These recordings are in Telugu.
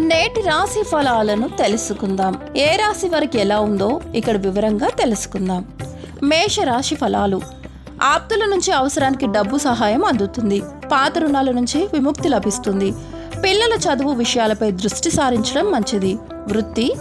నేటి రాశి ఫలాలను తెలుసుకుందాం. ఏ రాశి వారికి ఎలా ఉందో ఇక్కడ వివరంగా తెలుసుకుందాం. మేష రాశి ఫలాలు. ఆప్తుల నుంచి అవసరానికి డబ్బు సహాయం అందుతుంది. పాత రుణాల నుంచి విముక్తి లభిస్తుంది. పిల్లల చదువు విషయాలపై దృష్టి సారించడం మంచిది. వృత్తి.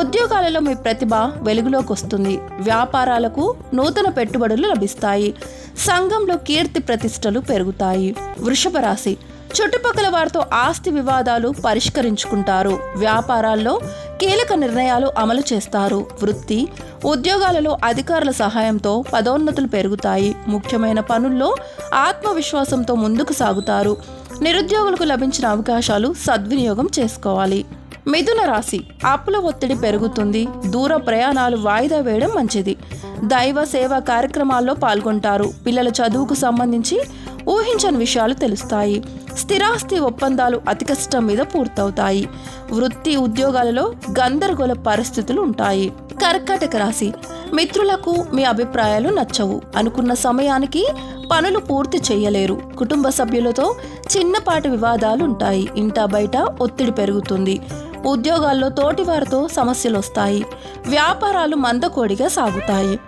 ఉద్యోగాలలో మీ ప్రతిభ వెలుగులోకి వస్తుంది. వ్యాపారాలకు నూతన పెట్టుబడులు లభిస్తాయి. సంఘంలో కీర్తి ప్రతిష్టలు పెరుగుతాయి. వృషభ రాశి. చుట్టుపక్కల వారితో ఆస్తి వివాదాలు పరిష్కరించుకుంటారు. వ్యాపారాల్లో కీలక నిర్ణయాలు అమలు చేస్తారు. వృత్తి ఉద్యోగాలలో అధికారుల సహాయంతో పదోన్నతులు పెరుగుతాయి. ముఖ్యమైన పనుల్లో ఆత్మవిశ్వాసంతో ముందుకు సాగుతారు. నిరుద్యోగులకు లభించిన అవకాశాలు సద్వినియోగం చేసుకోవాలి. మిథున రాశి అప్పుల ఒత్తిడి పెరుగుతుంది. దూర ప్రయాణాలు వాయిదా వేయడం మంచిది. దైవ సేవా కార్యక్రమాల్లో పాల్గొంటారు. పిల్లల చదువుకు సంబంధించి ఊహించని విషయాలు తెలుస్తాయి. స్థిరాస్తి ఒప్పందాలు అతి కష్టం మీద పూర్తవుతాయి. వృత్తి ఉద్యోగాలలో గందరగోళ పరిస్థితులు ఉంటాయి. కర్కాటక రాశి. మిత్రులకు మీ అభిప్రాయాలు నచ్చవు. అనుకున్న సమయానికి పనులు పూర్తి చేయలేరు. కుటుంబ సభ్యులతో చిన్నపాటి వివాదాలు ఉంటాయి ఇంటా బయట ఒత్తిడి పెరుగుతుంది. ఉద్యోగాల్లో తోటివారితో సమస్యలు వస్తాయి వ్యాపారాలు మందకోడిగా సాగుతాయి.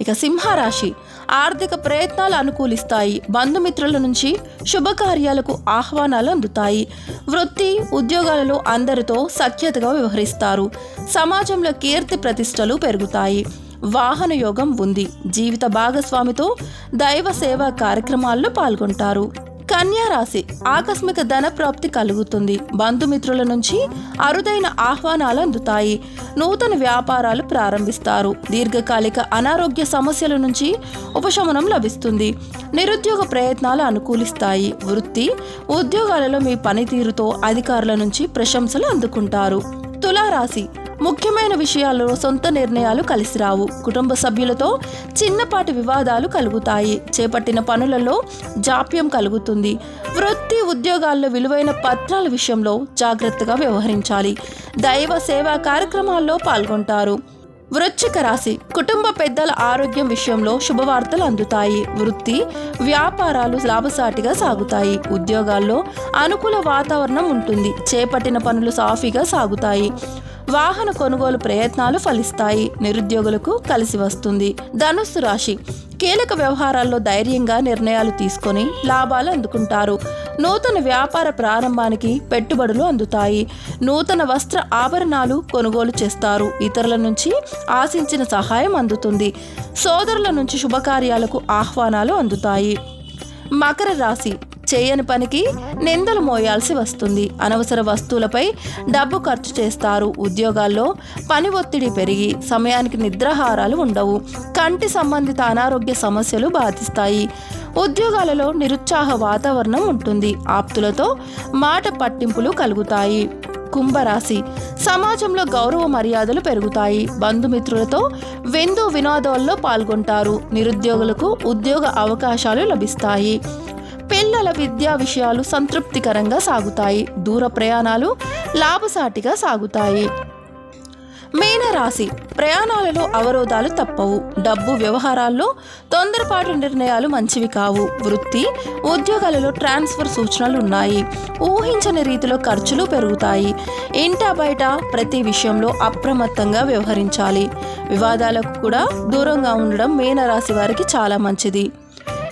ఇక సింహరాశి. ఆర్థిక ప్రయత్నాలు అనుకూలిస్తాయి. బంధుమిత్రుల నుంచి శుభకార్యాలకు ఆహ్వానాలు అందుతాయి. వృత్తి ఉద్యోగాలలో అందరితో సఖ్యతగా వ్యవహరిస్తారు. సమాజంలో కీర్తి ప్రతిష్టలు పెరుగుతాయి. వాహన యోగం ఉంది. జీవిత భాగస్వామితో దైవ సేవా కార్యక్రమాల్లో పాల్గొంటారు. రాశి ఆకస్మిక ధన ప్రాప్తి కలుగుతుంది. బంధుమిత్రుల నుంచి అరుదైన ఆహ్వానాలు అందుతాయి. నూతన వ్యాపారాలు ప్రారంభిస్తారు. దీర్ఘకాలిక అనారోగ్య సమస్యల నుంచి ఉపశమనం లభిస్తుంది. నిరుద్యోగ ప్రయత్నాలు అనుకూలిస్తాయి. వృత్తి ఉద్యోగాలలో మీ పనితీరుతో అధికారుల నుంచి ప్రశంసలు అందుకుంటారు. తులారాశి ముఖ్యమైన విషయాల్లో సొంత నిర్ణయాలు కలిసి రావు. కుటుంబ సభ్యులతో చిన్నపాటి వివాదాలు కలుగుతాయి. చేపట్టిన పనులలో జాప్యం కలుగుతుంది. వృత్తి ఉద్యోగాల్లో విలువైన పత్రాల విషయంలో జాగ్రత్తగా వ్యవహరించాలి. దైవ సేవా కార్యక్రమాల్లో పాల్గొంటారు. వృశ్చిక రాశి కుటుంబ పెద్దల ఆరోగ్యం విషయంలో శుభవార్తలు అందుతాయి. వృత్తి వ్యాపారాలు లాభసాటిగా సాగుతాయి. ఉద్యోగాల్లో అనుకూల వాతావరణం ఉంటుంది. చేపట్టిన పనులు సాఫీగా సాగుతాయి. వాహన కొనుగోలు ప్రయత్నాలు ఫలిస్తాయి. నిరుద్యోగులకు కలిసి వస్తుంది. ధనుస్సు రాశి కీలక వ్యవహారాల్లో ధైర్యంగా నిర్ణయాలు తీసుకొని లాభాలు అందుకుంటారు. నూతన వ్యాపార ప్రారంభానికి పెట్టుబడులు అందుతాయి. నూతన వస్త్ర ఆభరణాలు కొనుగోలు చేస్తారు. ఇతరుల నుంచి ఆశించిన సహాయం అందుతుంది. సోదరుల నుంచి శుభకార్యాలకు ఆహ్వానాలు అందుతాయి. మకర రాశి చేయని పనికి నిందలు మోయాల్సి వస్తుంది. అనవసర వస్తువులపై డబ్బు ఖర్చు చేస్తారు. ఉద్యోగాల్లో పని ఒత్తిడి పెరిగి సమయానికి నిద్రాహారాలు ఉండవు. కంటి సంబంధిత అనారోగ్య సమస్యలు బాధిస్తాయి. ఉద్యోగాలలో నిరుత్సాహ వాతావరణం ఉంటుంది. ఆప్తులతో మాట పట్టింపులు కలుగుతాయి. కుంభరాశి. సమాజంలో గౌరవ మర్యాదలు పెరుగుతాయి. బంధుమిత్రులతో విందు వినోదాల్లో పాల్గొంటారు. నిరుద్యోగులకు ఉద్యోగ అవకాశాలు లభిస్తాయి. పిల్లల విద్యా విషయాలు సంతృప్తికరంగా సాగుతాయి. దూర ప్రయాణాలు లాభసాటిగా సాగుతాయి. మీనరాశి. ప్రయాణాలలో అవరోధాలు తప్పవు. డబ్బు వ్యవహారాల్లో తొందరపాటు నిర్ణయాలు మంచివి కావు. వృత్తి ఉద్యోగాలలో ట్రాన్స్ఫర్ సూచనలు ఉన్నాయి. ఊహించని రీతిలో ఖర్చులు పెరుగుతాయి. ఇంట బయట ప్రతి విషయంలో అప్రమత్తంగా వ్యవహరించాలి. వివాదాలకు కూడా దూరంగా ఉండడం మీనరాశి వారికి చాలా మంచిది.